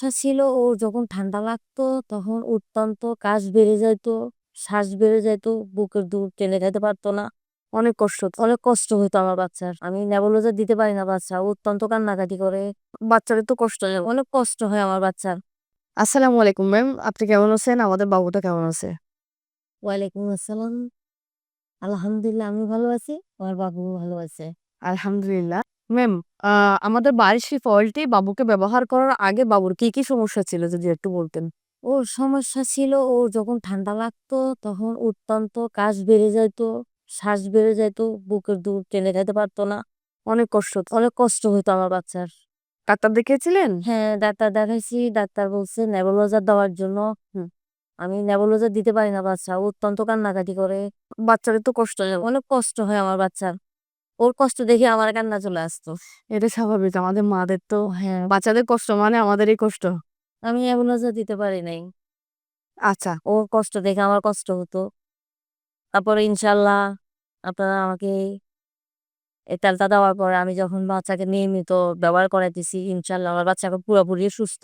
সমস্যা ছিল ওর যখন ঠান্ডা লাগতো তখন অত্যন্ত কাজ বেড়ে যাইতো শ্বাস বেড়ে যাইতো বুকের দুধ টেনে খেতে পারতো না। অনেক কষ্ট অনেক কষ্ট হতো আমার বাচ্চার। আমি নেবুলাইজার দিতে পারি না বাচ্চা অত্যন্ত কান্নাকাটি করে। বাচ্চার তো কষ্ট হয় অনেক কষ্ট হয় আমার বাচ্চার। আসসালামু আলাইকুম ম্যাম আপনি কেমন আছেন? আমাদের বাবুটা কেমন আছে? ওয়ালাইকুম আসসালাম। আলহামদুলিল্লাহ আমি ভালো আছি আমার বাবু ভালো আছে। আলহামদুলিল্লাহ। ম্যাম আমাদের বাড়ির সেই ফলটি বাবুকে ব্যবহার করার আগে বাবুর কি কি সমস্যা ছিল যদি একটু বলতেন? ওর সমস্যা ছিল ও যখন ঠান্ডা লাগতো তখন অত্যন্ত কাশ বেড়ে যাইতো শ্বাস বেড়ে যাইতো বুকের দুধ টেনে খেতে পারতো না। অনেক কষ্ট হতো। অনেক কষ্ট হতো আমার বাচ্চার। ডাক্তার দেখিয়েছিলেন? হ্যাঁ ডাক্তার দেখাইছি ডাক্তার বলছে নেবুলাইজার দেওয়ার জন্য। হুম। আমি নেবুলাইজার দিতে পারি না বাচ্চা ও অত্যন্ত কান্নাকাটি করে। বাচ্চাদের তো কষ্ট হয়। অনেক কষ্ট হয় আমার বাচ্চার। ওর কষ্ট দেখে আমার কান্না চলে আসতো। এটা স্বাভাবিক আমাদের মাদের তো হ্যাঁ বাচ্চাদের কষ্ট মানে আমাদেরই কষ্ট। আমি নেবুলাইজার দিতে পারি নাই। আচ্ছা। ওর কষ্ট দেখে আমার কষ্ট হতো। তারপরে ইনশাল্লাহ আপনারা আমাকে তেলটা দেওয়ার পরে আমি যখন বাচ্চাকে নিয়মিত ব্যবহার করাইতেছি ইনশাল্লাহ আমার বাচ্চাকে পুরোপুরি সুস্থ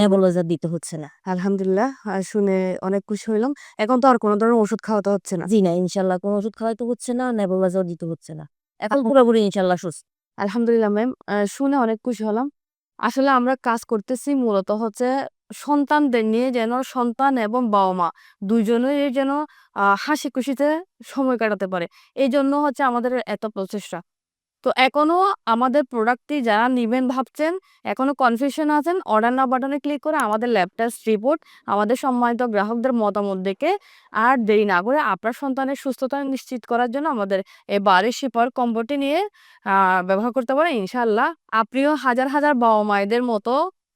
নেবুলাইজার দিতে হচ্ছে না। আলহামদুলিল্লাহ শুনে অনেক খুশি হইলাম। এখন তো আর কোনো ধরনের ওষুধ খাওয়াতে হচ্ছে না। জি না ইনশাল্লাহ কোনো ওষুধ খাওয়াইতে হচ্ছে না নেবুলাইজার দিতে হচ্ছে না। এখন পুরোপুরি ইনশাল্লাহ সুস্থ। আলহামদুলিল্লাহ ম্যাম শুনে অনেক খুশি হলাম। আসলে আমরা কাজ করতেছি মূলত হচ্ছে সন্তানদের নিয়ে যেন সন্তান এবং বাবা মা দুইজনেই যেন হাসি খুশিতে সময় কাটাতে পারে। এই জন্য হচ্ছে আমাদের এত প্রচেষ্টা। তো এখনও আমাদের প্রোডাক্টটি যারা নিবেন ভাবছেন, এখনও কনফিউশন আছেন অর্ডার না বাটনে ক্লিক করে আমাদের ল্যাব রিপোর্ট আমাদের সম্মানিত গ্রাহকদের মতামত দেখে আর দেরি না করে আপনার সন্তানের সুস্থতা নিশ্চিত করার জন্য আমাদের এই বাড়ির শিপার কম্বোটি নিয়ে ব্যবহার করতে পারেন। ইনশাল্লাহ আপনিও হাজার হাজার বাবা মায়েদের মতো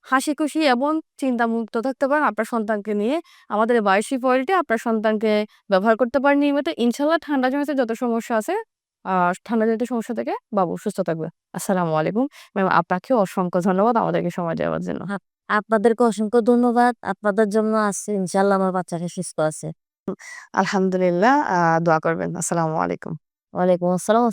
হাসি খুশি এবং চিন্তামুক্ত থাকতে পারেন আপনার সন্তানকে নিয়ে। আমাদের এই বায়োশিপ আপনার সন্তানকে ব্যবহার করতে পারেন নিয়মিত। ইনশাল্লাহ ঠান্ডা জমিতে যত সমস্যা আছে ঠান্ডা জনিত সমস্যা থেকে বাবু সুস্থ থাকবে। আসসালামু আলাইকুম। ম্যাম আপনাকেও অসংখ্য ধন্যবাদ আমাদেরকে সময় দেওয়ার জন্য। আপনাদেরকে অসংখ্য ধন্যবাদ। আপনাদের জন্য আছে ইনশাল্লাহ আমার বাচ্চাকে সুস্থ আছে। আলহামদুলিল্লাহ আহ, দোয়া করবেন। আসসালামু আলাইকুম। ওয়ালাইকুম আসসালাম।